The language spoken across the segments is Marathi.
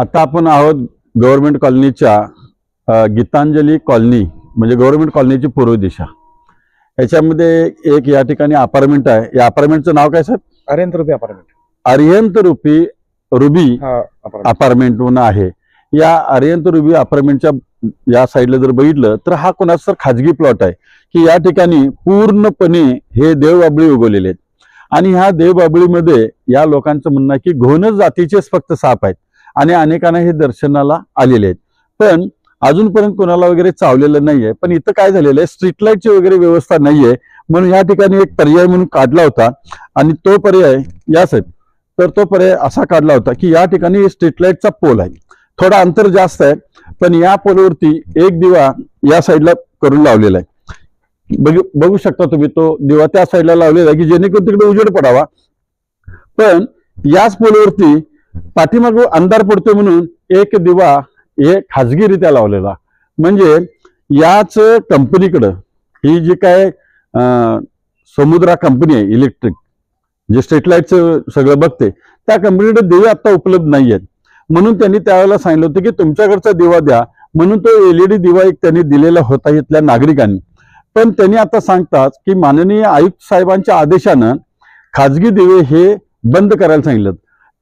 आता आपण आहोत गव्हर्नमेंट कॉलनीच्या गीतांजली कॉलनी म्हणजे गव्हर्नमेंट कॉलनीची पूर्व दिशा. याच्यामध्ये एक या ठिकाणी अपार्टमेंट आहे. या अपार्टमेंटचं नाव काय सर अरेंद्र रुपये अपार्टमेंट. अरिहंत रुपी रुबी अपार्टमेंट. म्हणून आहे. या अरिहंत रुबी अपार्टमेंटच्या या साईडला जर बघितलं तर हा कोणाचा तर खाजगी प्लॉट आहे. की या ठिकाणी पूर्णपणे हे देवबाबळी उगवलेले आहेत. आणि ह्या देवबाबळीमध्ये या लोकांचं म्हणणं आहे की घोणच जातीचेच फक्त साप आहेत. आणि अनेकांना हे दर्शनाला आलेले आहेत. पण अजूनपर्यंत कोणाला वगैरे चावलेलं नाहीये. पण इथं काय झालेलं आहे? स्ट्रीट लाईटची वगैरे व्यवस्था नाहीये. म्हणून या ठिकाणी एक पर्याय म्हणून काढला होता. आणि तो पर्याय या साहेब तर तो पर्याय असा काढला होता की या ठिकाणी स्ट्रीट लाईटचा पोल आहे. थोडा अंतर जास्त आहे पण या पोलवरती एक दिवा या साईडला करून लावलेला आहे. बघू बघू शकता तुम्ही तो दिवा त्या साईडला लावलेला आहे की जेणेकरून तिकडे उजेड पडावा. पण याच पोलवरती पाठीमाग अंधार पडतो म्हणून एक दिवा हे खाजगीरित्या लावलेला. म्हणजे याच कंपनीकडं ही जी काय समुद्रा कंपनी आहे इलेक्ट्रिक जे स्ट्रीट लाईटचं सगळं बघते त्या कंपनीकडे दिवे आता उपलब्ध नाही आहेत म्हणून त्यांनी त्यावेळेला सांगितलं होतं की तुमच्याकडचा दिवा द्या म्हणून तो एलईडी दिवा एक त्यांनी दिलेला होता इथल्या नागरिकांनी. पण त्यांनी आता सांगतात की माननीय आयुक्त साहेबांच्या आदेशानं खाजगी दिवे हे बंद करायला सांगितलं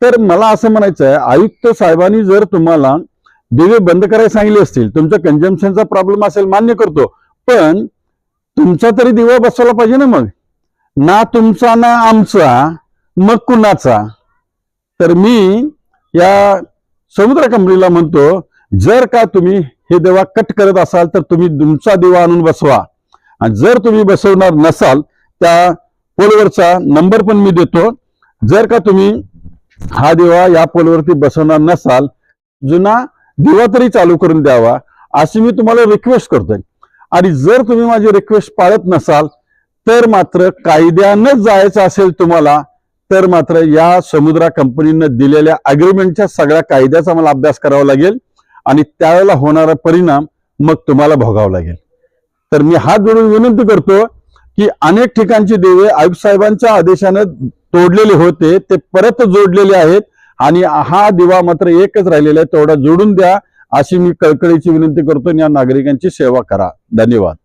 तर मला असं म्हणायचं आहे आयुक्त साहेबांनी जर तुम्हाला दिवे बंद करायला सांगितले असतील तुमच्या कंजम्पशनचा प्रॉब्लेम असेल मान्य करतो पण तुमचा तरी दिवा बसवला पाहिजे ना मग. ना तुमचा ना आमचा मग कुणाचा? तर मी या समुद्र कंपनीला म्हणतो जर का तुम्ही हे दिवा कट करत असाल तर तुम्ही तुमचा दिवा आणून बसवा. आणि जर तुम्ही बसवणार नसाल त्या पोलवरचा नंबर पण मी देतो. जर का तुम्ही हा दिवा या पोलवरती बसवणार नसाल जुना दिवा तरी चालू करून द्यावा अशी मी तुम्हाला रिक्वेस्ट करतोय. आणि जर तुम्ही माझी रिक्वेस्ट पाळत नसाल तर मात्र कायद्यानंच जायचं असेल तुम्हाला तर मात्र या समुद्रा कंपनीनं दिलेल्या अग्रीमेंटच्या सगळ्या कायद्याचा मला अभ्यास करावा लागेल आणि त्यावेळेला होणारा परिणाम मग तुम्हाला भोगावा लागेल. तर मी हात जोडून विनंती करतो की अनेक ठिकाणची देवे आयुक्त साहेबांच्या आदेशानं तोडलेले होते ते परत जोडलेले आहेत आणि हा दिवा मात्र एकच राहिलेला आहे. तेवढा जोडून द्या अशी मी कळकळीची विनंती करतो आणि या नागरिकांची सेवा करा. धन्यवाद.